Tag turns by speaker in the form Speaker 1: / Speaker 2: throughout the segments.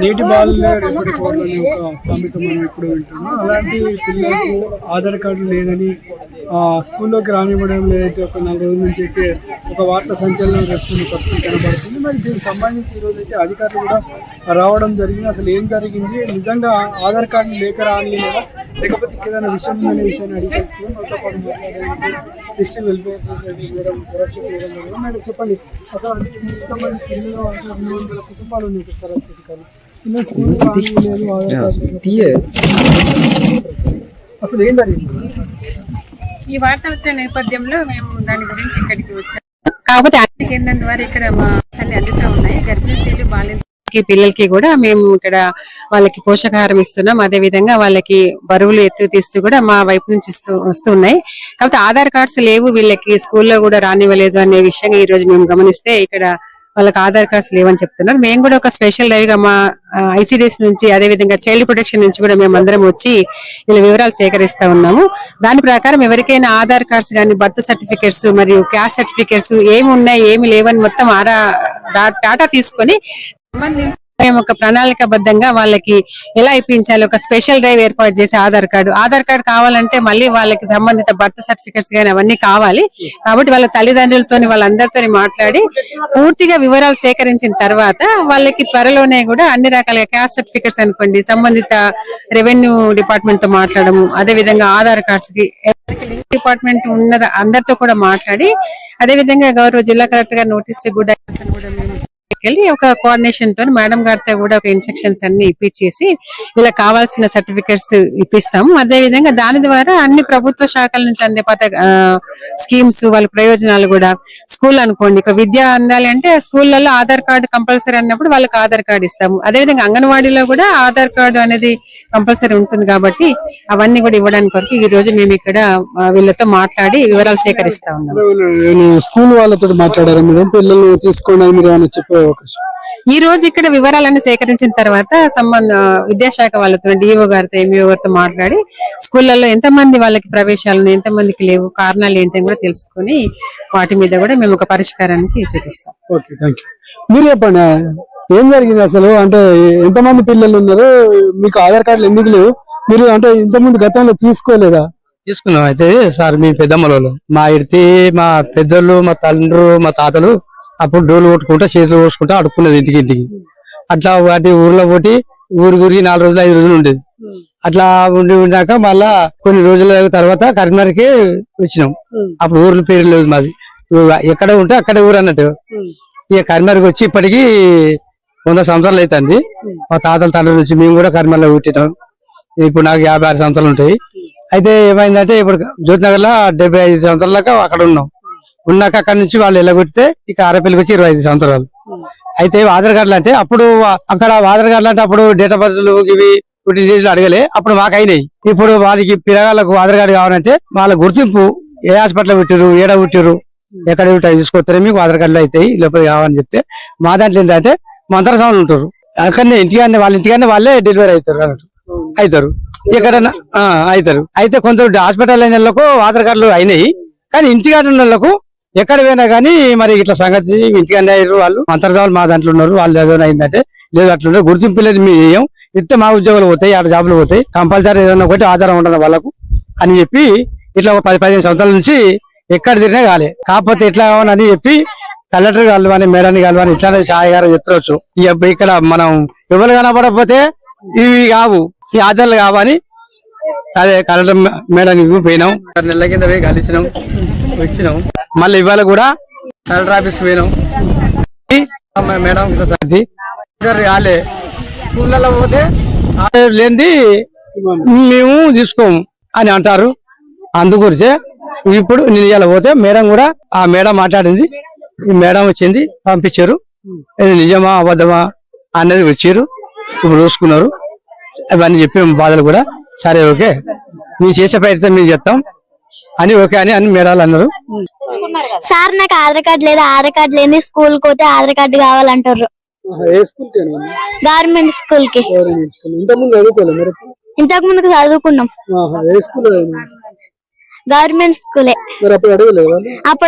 Speaker 1: నేటి బాలలో రేపటి పౌరులని ఒక సామెత మనం ఇప్పుడు వింటున్నాం? అలాంటి పిల్లలకు ఆధార్ కార్డు లేదని స్కూల్లోకి రానివ్వడం లేదంటే ఒక నాలుగు రోజుల నుంచి అయితే ఒక వార్త సంచలనం రేపుతున్న పరిస్థితి కనబడుతుంది. మరి దీనికి సంబంధించి ఈరోజు అయితే అధికారులు కూడా రావడం జరిగింది. అసలు ఏం జరిగింది? నిజంగా ఆధార్ కార్డు లేక రాని లేకపోతే ఏదైనా విషయం ఉందనే విషయాన్ని అడిగి తెలుసుకుని మాతో పాటు మాట్లాడేందుకు district welfare society madam Saraswathi madam గారు. మేడం చెప్పండి. అసలు ఇంతమంది పిల్లలు అంటే రెండు వందల కుటుంబాలు ఉన్నాయి సరస్వతి కానీ అసలు ఏం
Speaker 2: ఈ వార్త వచ్చిన నేపథ్యంలో మేము దాని గురించి ఇక్కడికి వచ్చాము కాకపోతే అన్ని కేంద్రం ద్వారా ఇక్కడ మా తల్లి అందుతా ఉన్నాయి. గర్భిణీలు స్త్రీలు బాలింతకి పిల్లలకి కూడా మేము ఇక్కడ వాళ్ళకి పోషకాహారం ఇస్తున్నాం. అదే విధంగా వాళ్ళకి బరువులు ఎత్తు తీస్తూ కూడా మా వైపు నుంచి ఇస్తూ వస్తున్నాయి. కాకపోతే ఆధార్ కార్డ్స్ లేవు. వీళ్ళకి స్కూల్లో కూడా రానివ్వలేదు అనే విషయంగా ఈ రోజు మేము గమనిస్తే ఇక్కడ వాళ్ళకి ఆధార్ కార్డ్స్ లేవని చెప్తున్నారు. మేము కూడా ఒక స్పెషల్ డ్రైవ్ మా ఐసీడీఎస్ నుంచి అదే విధంగా చైల్డ్ ప్రొటెక్షన్ నుంచి కూడా మేము అందరం వచ్చి వీళ్ళ వివరాలు సేకరిస్తా ఉన్నాము. దాని ప్రకారం ఎవరికైనా ఆధార్ కార్డ్స్ కానీ బర్త్ సర్టిఫికేట్స్ మరియు క్యాస్ట్ సర్టిఫికేట్స్ ఏమి ఉన్నాయి ఏమి లేవని మొత్తం ఆరా డాటా తీసుకొని ఒక ప్రణాళికబద్ధంగా వాళ్ళకి ఎలా ఇప్పించాలి? ఒక స్పెషల్ డ్రైవ్ ఏర్పాటు చేసి ఆధార్ కార్డు. ఆధార్ కార్డు కావాలంటే మళ్ళీ వాళ్ళకి సంబంధిత బర్త్ సర్టిఫికెట్స్ కానీ అవన్నీ కావాలి. కాబట్టి వాళ్ళ తల్లిదండ్రులతో వాళ్ళందరితో మాట్లాడి పూర్తిగా వివరాలు సేకరించిన తర్వాత వాళ్ళకి త్వరలోనే కూడా అన్ని రకాల క్యాస్ట్ సర్టిఫికెట్స్ అనుకోండి సంబంధిత రెవెన్యూ డిపార్ట్మెంట్తో మాట్లాడము అదే విధంగా ఆధార్ కార్డ్స్కి డిపార్ట్మెంట్ ఉన్నది అందరితో కూడా మాట్లాడి అదే విధంగా గౌరవ జిల్లా కలెక్టర్ గారు నోటీస్ కూడా కూడా తీసుకెళ్ళి ఒక కోఆర్డినేషన్తో మేడం గారితో కూడా ఒక ఇన్స్ట్రక్షన్స్ అన్ని ఇప్పించేసి ఇలా కావాల్సిన సర్టిఫికెట్స్ ఇప్పిస్తాము. అదే విధంగా దాని ద్వారా అన్ని ప్రభుత్వ శాఖల నుంచి అందే పథక స్కీమ్స్ వాళ్ళ ప్రయోజనాలు కూడా స్కూల్ అనుకోండి. ఒక విద్య అందాలి అంటే స్కూళ్ళల్లో ఆధార్ కార్డు కంపల్సరీ అన్నప్పుడు వాళ్ళకి ఆధార్ కార్డు ఇస్తాము. అదే విధంగా అంగన్వాడీలో కూడా ఆధార్ కార్డు అనేది కంపల్సరీ ఉంటుంది కాబట్టి అవన్నీ కూడా ఇవ్వడానికి వరకు ఈ రోజు మేము ఇక్కడ వీళ్ళతో మాట్లాడి వివరాలు సేకరిస్తా ఉన్నాం
Speaker 1: నేను స్కూల్ వాళ్ళతో మాట్లాడారు మేడం? పిల్లలు తీసుకోండి మీరు ఏమైనా చెప్పే అవకాశం
Speaker 2: ఈ రోజు ఇక్కడ వివరాలన్నీ సేకరించిన తర్వాత సంబంధ విద్యాశాఖ వాళ్ళతో డిఓ గారితో ఎంఈఓ గారితో మాట్లాడి స్కూళ్ళల్లో ఎంతమంది వాళ్ళకి ప్రవేశాలు ఉన్నాయి, ఎంతమందికి లేవు కారణాలు ఏంటని కూడా తెలుసుకొని వాటి మీద కూడా మేము ఒక పరిష్కారానికి చూపిస్తాం.
Speaker 1: Okay thank you. మీరు చెప్పండి ఏం జరిగింది అసలు? అంటే ఎంతమంది పిల్లలు ఉన్నారు? మీకు ఆధార్ కార్డులు ఎందుకు లేవు? మీరు అంటే ఇంతకుముందు గతంలో తీసుకోలేదా?
Speaker 3: తీసుకున్నాం. అయితే సార్ మీ పెద్దమ్మలలో మా ఇడితే మా పెద్దలు మా తండ్రు మా తాతలు అప్పుడు డోలు కొట్టుకుంటా చేతులు కోసుకుంటా అడుక్కున్నది ఇంటికి ఇంటికి. అట్లా వాటి ఊర్లో పోటీ ఊరి ఊరికి నాలుగు రోజులు ఐదు రోజులు ఉండేది. అట్లా ఉండి ఉండాక మళ్ళా కొన్ని రోజుల తర్వాత కరీంనగర్కి వచ్చినాం. అప్పుడు ఊర్ల పేరు లేదు మాది. ఎక్కడ ఉంటే అక్కడే ఊరు అన్నట్టు. ఇక కరీంనగర్కి వచ్చి ఇప్పటికీ వంద సంవత్సరాలు అవుతుంది మా తాతల తండ్రి నుంచి మేము కూడా కరీంనగర్లో పుట్టినాం. ఇప్పుడు నాకు యాభై ఆరు సంవత్సరాలు ఉంటాయి. అయితే ఏమైందంటే ఇప్పుడు జ్యోతినగర్లో డెబ్బై ఐదు సంవత్సరాల దాకా అక్కడ ఉన్నాం. ఉన్నాక అక్కడ నుంచి వాళ్ళు ఎల్లగొట్టితే ఇక ఆరపల్లికి వచ్చి ఇరవై ఐదు సంవత్సరాలు. అయితే ఆధార్ కార్డులు అంటే అప్పుడు అక్కడ ఆధార్ కార్డులు అంటే అప్పుడు డేట్ ఆఫ్ బర్త్లు ఇవి అడగలే అప్పుడు మాకు అయినాయి. ఇప్పుడు వాళ్ళకి పిల్లగాళ్ళకు ఆధార్ కార్డు కావాలంటే వాళ్ళ గుర్తింపు ఏ హాస్పిటల్ పెట్టారు ఏడ పుట్టారు ఎక్కడ తీసుకొస్తారే మీకు ఆధార్ కార్డులు అవుతాయి లోపలికి కావాలని చెప్తే మా దాంట్లో ఏంటంటే మంత్రస్వాములు ఉంటారు. అక్కడనే ఇంటికానే వాళ్ళ ఇంటికానే వాళ్ళే డెలివరీ అవుతారు అన్నట్టు. అవుతారు. ఇక్కడ ఆ, అవుతారు. అయితే కొందరు హాస్పిటల్ అయిన వాళ్ళకు ఆధార్ కార్డులు అయినాయి. కానీ ఇంటికాడ ఉన్న వాళ్ళకు ఎక్కడ పోయినా కానీ మరి ఇట్లా సంగతి ఇంటికన్నా అయ్యారు వాళ్ళు. అంతర్జాలు మా దాంట్లో ఉన్నారు. వాళ్ళు ఏదైనా అయిందంటే లేదు అట్లా గుర్తింపు లేదు మేము ఏం. ఇస్తే మా ఉద్యోగాలు పోతాయి ఆడ జాబులు పోతాయి. కంపల్సరీ ఏదైనా ఒకటి ఆధారం ఉండదు వాళ్ళకు అని చెప్పి ఇట్లా ఒక పది పదిహేను సంవత్సరాల నుంచి ఎక్కడ తిరిగినా కాలే. కాకపోతే ఎట్లా కావాలని చెప్పి కలెక్టర్ కలవని మేడాన్ని కలవని ఇట్లా ఛాయ్ గారు చెప్తవచ్చు ఇక ఇక్కడ మనం ఎవరు కనపడకపోతే ఇవి కావు. ఈ ఆధారాలు కావని అదే కరెంట్ మేడానికి పోయినాం. నెల నెలల కింద పోయి కలిసినాం. వచ్చినాం. మళ్ళీ ఇవాళ కూడా కలెక్టర్ ఆఫీస్ పోయినాం. మేడం ఇంకోసారి రాలే. స్కూళ్ళలో పోతే ఆధార్ లేనిది మేము తీసుకోము అని అంటారు. అందుగురిచే ఇప్పుడు నేను ఇవాళ పోతే మేడం కూడా ఆ మేడం మాట్లాడింది. ఈ మేడం వచ్చింది పంపించారు. నిజమా అబద్ధమా అనేది వచ్చారు. ఇప్పుడు చూసుకున్నారు. అవన్నీ చెప్పి బాధలు కూడా. సరే ఓకే. మేము చేసే ప్రయత్నం మేము చేస్తాం. అని ఓకే అని అని మేడాలు అన్నారు.
Speaker 4: సార్ నాకు ఆధార్ కార్డు లేదు ఆధార్ కార్డు లేని స్కూల్ పోతే ఆధార్ కార్డు కావాలంటారు గవర్నమెంట్
Speaker 1: స్కూల్కి.
Speaker 4: ఇంతకు ముందుకు చదువుకున్నాం. గవర్నమెంట్ స్కూలే.
Speaker 1: మరి అప్పుడు అడగలేదు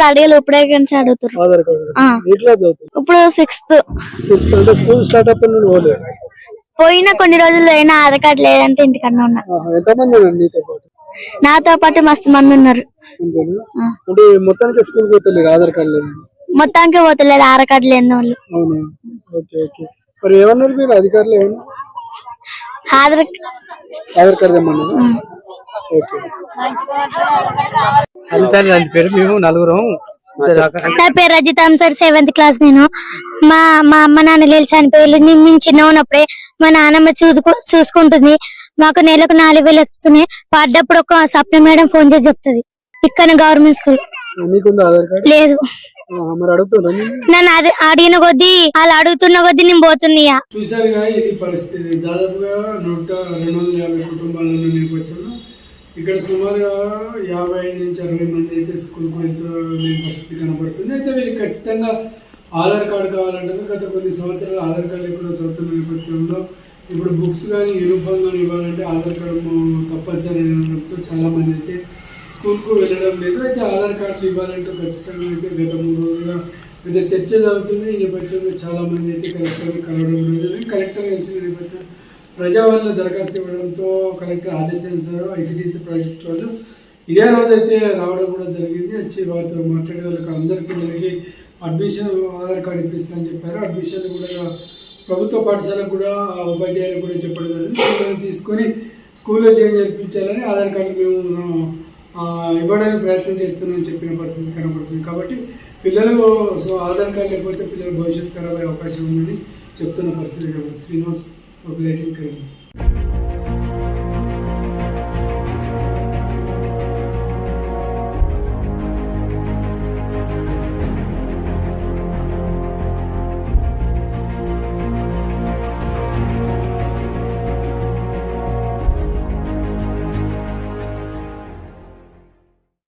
Speaker 4: అడిగలు ఇప్పుడే నుంచి అడుగుతారు ఇప్పుడు సిక్స్త్.
Speaker 1: స్కూల్ స్టార్ట్
Speaker 4: పోయిన కొన్ని రోజులు అయినా ఆధార్ కార్డు లేదంటే ఇంటికన్నా ఉన్నా.
Speaker 1: ఆహా, ఎంతమంది ఉన్నారు నీతో పాటు?
Speaker 4: నాతో పాటు మస్తు మంది ఉన్నారు.
Speaker 1: అంతేనా
Speaker 4: ఆ.
Speaker 1: అంటే మొత్తానికి స్కూల్ పోతలేరు ఆధార్ కార్డు లేదు
Speaker 4: మొత్తానికి పోతలేదు ఆధార్ కార్డు లేని వాళ్ళు.
Speaker 1: అవునా? Okay okay. మరి ఏమన్నారు మీరు అధికారులు ఏమన్నా?
Speaker 4: Aadhaar
Speaker 1: Aadhaar card okay.
Speaker 3: అంతే పేరు మేము నలుగురం.
Speaker 4: నా పేరు రజిత సార్ సెవెంత్ క్లాస్ నేను. మా మా అమ్మ నాన్న లేచి చనిపోయారు. మేము చిన్న ఉన్నప్పుడే మా నాన్నమ్మ చూసుకు చూసుకుంటుంది. మాకు నెలకు నాలుగు వేలు వస్తున్నాయి. పడ్డప్పుడు ఒక సప్న మేడం ఫోన్ చేసి చెప్తుంది. ఇక్కడ గవర్నమెంట్ స్కూల్.
Speaker 1: నీకుందా ఆధార్ కార్డు?
Speaker 4: లేదు. నన్ను? అది అడిగిన కొద్దీ వాళ్ళు అడుగుతున్న కొద్దీ నేను పోతుంది ఇక.
Speaker 1: చూసారుగా ఇది పరిస్థితి. దాదాపుగా నూట రెండు వందల యాభై కుటుంబాల నేపథ్యంలో ఇక్కడ సుమారుగా యాభై ఐదు నుంచి అరవై మంది అయితే స్కూల్కి వెళ్తూ పరిస్థితి కనబడుతుంది. అయితే వీరికి ఖచ్చితంగా ఆధార్ కార్డు కావాలంటే గత కొన్ని సంవత్సరాలు ఆధార్ కార్డు ఎక్కడో చదువుతున్న నేపథ్యంలో ఇప్పుడు బుక్స్ కానీ యూనిఫామ్ కానీ ఇవ్వాలంటే ఆధార్ కార్డు తప్పనిసరి అనడంతో చాలా మంది అయితే స్కూల్కు వెళ్ళడం లేదు. అయితే ఆధార్ కార్డులు ఇవ్వాలంటే ఖచ్చితంగా అయితే గత మూడు రోజులుగా అయితే చర్చ జరుగుతుంది. ఈ నేపథ్యంలో చాలా మంది అయితే కలెక్టర్ని కలవడం లేదు కలెక్టర్ కలిసిన నేపథ్యం ప్రజావాళ్ళ దరఖాస్తు ఇవ్వడంతో కలెక్టర్ ఆదేశించారు ఐసీటీసీ ప్రాజెక్ట్ వాళ్ళు. ఇదే రోజు అయితే రావడం కూడా జరిగింది. వచ్చి వారితో మాట్లాడే వాళ్ళకి అందరికీ పిల్లలకి అడ్మిషన్ ఆధార్ కార్డు ఇప్పిస్తామని చెప్పారు. అడ్మిషన్ కూడా ప్రభుత్వ పాఠశాలకు కూడా ఉపాధ్యాయులు కూడా చెప్పడం జరిగింది. తీసుకొని స్కూల్లో చేంజ్ జరిపించాలని ఆధార్ కార్డు మేము ఇవ్వడానికి ప్రయత్నం చేస్తున్నామని చెప్పిన పరిస్థితి కనబడుతుంది. కాబట్టి పిల్లలు సో ఆధార్ కార్డు లేకపోతే పిల్లల భవిష్యత్తు ఖరాబ్ అయ్యే అవకాశం ఉందని చెప్తున్న పరిస్థితి శ్రీనివాస్. obrigado em